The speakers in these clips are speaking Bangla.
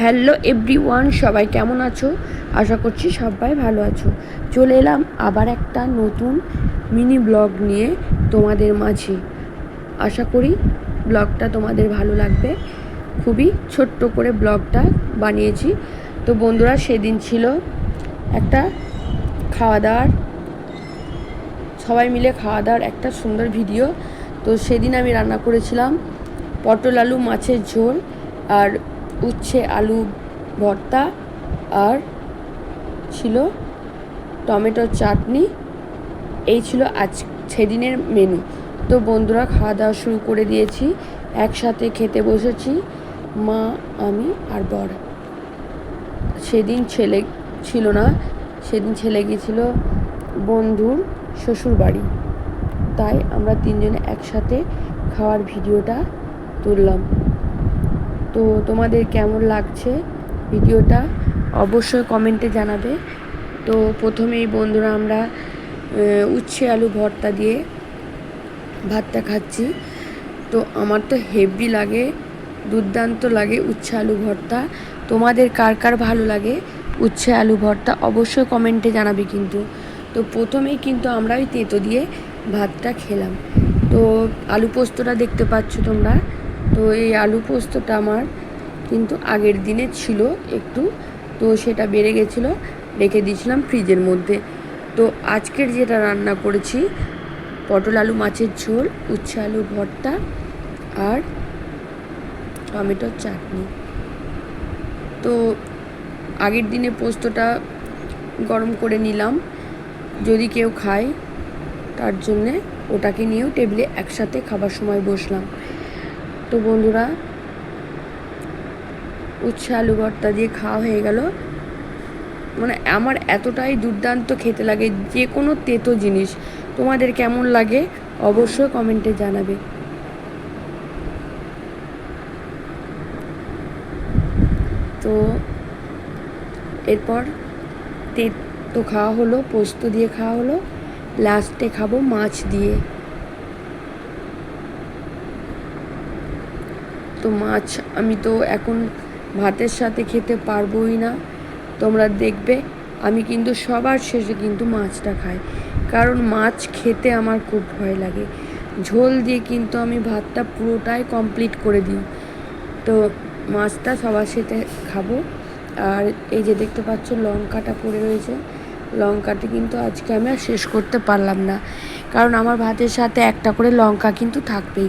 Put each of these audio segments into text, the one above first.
হ্যালো এভরি ওয়ান সবাই কেমন আছো? আশা করছি সবাই ভালো আছো। চলে এলাম আবার একটা নতুন মিনি ব্লগ নিয়ে তোমাদের মাঝে। আশা করি ব্লগটা তোমাদের ভালো লাগবে। খুবই ছোট্ট করে ব্লগটা বানিয়েছি। তো বন্ধুরা, সেদিন ছিল একটা খাওয়া দাওয়ার সবাই মিলে খাওয়া দাওয়ার একটা সুন্দর ভিডিও। তো সেদিন আমি রান্না করেছিলাম পটল আলু, মাছের ঝোল আর উচ্ছে আলু ভর্তা আর ছিল টমেটোর চাটনি। এই ছিল আজ সেদিনের মেনু তো বন্ধুরা, খাওয়া দাওয়া শুরু করে দিয়েছি। একসাথে খেতে বসেছি, মা, আমি আর বর। সেদিন ছেলে ছিল না, সেদিন ছেলে গিয়েছিল বন্ধুর শ্বশুর বাড়ি। তাই আমরা তিনজনে একসাথে খাওয়ার ভিডিওটা তুললাম। তো তোমাদের কেমন লাগছে ভিডিওটা? অবশ্যই কমেন্টে জানাবে। তো প্রথমেই বন্ধুরা আমরা উচ্ছে আলু ভর্তা দিয়ে ভাতটা খাচ্ছি। তো আমার তো হেভি লাগে, দুর্দান্ত লাগে উচ্ছে আলু ভর্তা। তোমাদের কার কার ভালো লাগে উচ্ছে আলু ভর্তা? অবশ্যই কমেন্টে জানাবে কিন্তু। তো প্রথমেই কিন্তু আমরা ওই তেঁতো দিয়ে ভাতটা খেলাম। তো আলু পোস্তটা দেখতে পাচ্ছ তোমরা। তো এই আলু পোস্তটা আমার কিন্তু আগের দিনে ছিল একটু, তো সেটা বেড়ে গেছিল, রেখে দিয়েছিলাম ফ্রিজের মধ্যে। তো আজকের যেটা রান্না করেছি, পটল আলু, মাছের ঝোল, উচ্ছে আলু ভর্তা আর টমেটোর চাটনি। তো আগের দিনে পোস্তটা গরম করে নিলাম, যদি কেউ খায়, তার জন্যে ওটাকে নিয়েও টেবিলে একসাথে খাবার সময় বসলাম। তো বন্ধুরা, উচ্ছে আলু ভর্তা দিয়ে খাওয়া হয়ে গেল। মানে আমার এতটাই দুর্দান্ত খেতে লাগে যে কোনো তেতো জিনিস। তোমাদের কেমন লাগে অবশ্যই কমেন্টে জানাবে। তো এরপর তেতো খাওয়া হলো, পোস্ত দিয়ে খাওয়া হলো। লাস্টে খাব মাছ দিয়ে। তো মাছ আমি তো এখন ভাতের সাথে খেতে পারবোই না। তোমরা দেখবে, আমি কিন্তু সবার শেষে কিন্তু মাছটা খাই। কারণ মাছ খেতে আমার খুব ভয় লাগে। ঝোল দিয়ে কিন্তু আমি ভাতটা পুরোটাই কমপ্লিট করে দিই। তো মাছটা সবার সাথে খাব। আর এই যে দেখতে পাচ্ছ, লঙ্কাটা পড়ে রয়েছে। লঙ্কাটি কিন্তু আজকে আমি আর শেষ করতে পারলাম না। কারণ আমার ভাতের সাথে একটা করে লঙ্কা কিন্তু থাকবেই।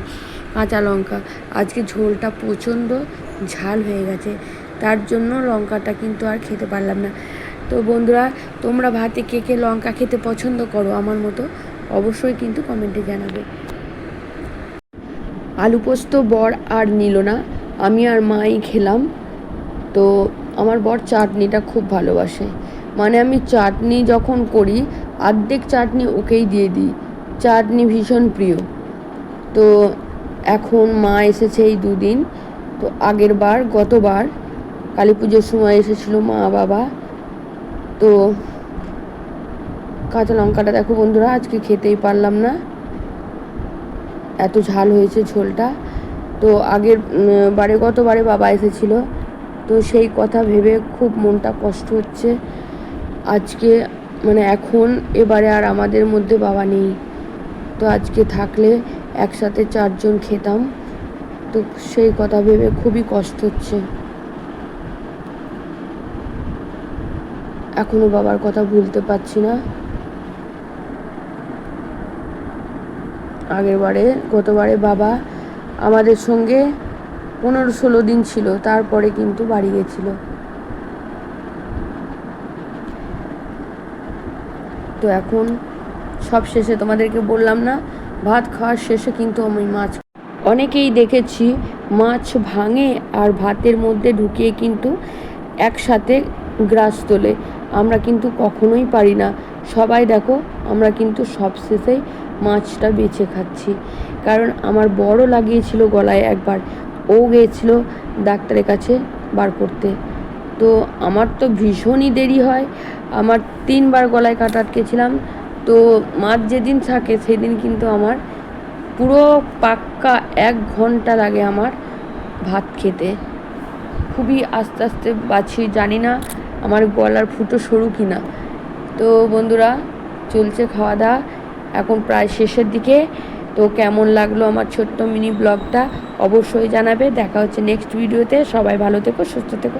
কাঁচা লঙ্কা। আজকে ঝোলটা প্রচণ্ড ঝাল হয়ে গেছে। তার জন্য লঙ্কাটা কিন্তু আর খেতে পারলাম না। তো বন্ধুরা, তোমরা ভাতে কে কে লঙ্কা খেতে পছন্দ করো আমার মতো, অবশ্যই কিন্তু কমেন্টে জানাবে। আলু পোস্ত বর আর নিল না। আমি আর মাই খেলাম। তো আমার বর চাটনিটা খুব ভালোবাসে। মানে আমি চাটনি যখন করি, অর্ধেক চাটনি ওকেই দিয়ে দিই। চাটনি ভীষণ প্রিয়। তো এখন মা এসেছে এই দুদিন। তো আগের বার, গতবার কালী পুজোর সময় এসেছিল মা, বাবা। তো কাঁচা লঙ্কাটা দেখো বন্ধুরা, আজকে খেতেই পারলাম না। এত ঝাল হয়েছে ঝোলটা। তো আগের বারে, গতবারে বাবা এসেছিল। তো সেই কথা ভেবে খুব মনটা কষ্ট হচ্ছে। আজকে মানে এখন এবারে আর আমাদের মধ্যে বাবা নেই। তো আজকে থাকলে একসাথে চারজন খেতাম। তো সেই কথা ভেবে খুবই কষ্ট হচ্ছে। এখনও বাবার কথা ভুলতে পারছি না। আগের বারে, গতবারে বাবা আমাদের সঙ্গে পনেরো ষোলো দিন ছিল, তারপরে কিন্তু বাড়ি গেছিল। তো এখন সব শেষে তোমাদেরকে বললাম না ভাত খাওয়ার শেষে কিন্তু আমি মাছ অনেকেই দেখেছি মাছ ভাঙে আর ভাতের মধ্যে ঢুকিয়ে কিন্তু একসাথে গ্রাস তোলে। আমরা কিন্তু কখনোই পারি না। সবাই দেখো, আমরা কিন্তু সব শেষেই মাছটা বেছে খাচ্ছি। কারণ আমার বড় লাগিয়েছিল গলায় একবার। ও গিয়েছিল ডাক্তারের কাছে বার করতে। তো আমার তো ভীষণই দেরি হয়। আমার তিনবার গলায় কাটা আটকেছিলাম। তো মাছ যেদিন থাকে, সেদিন কিন্তু আমার পুরো পাক্কা এক ঘণ্টা লাগে আমার ভাত খেতে। খুবই আস্তে আস্তে বাছি জানি না আমার গলার ফুটো সরু কি না তো বন্ধুরা, চলছে খাওয়া দাওয়া, এখন প্রায় শেষের দিকে। তো কেমন লাগল আমার ছোট্ট মিনি ব্লগটা অবশ্যই জানাবে। দেখা হচ্ছে নেক্সট ভিডিওতে সবাই ভালো থেকো, সুস্থ থেকো।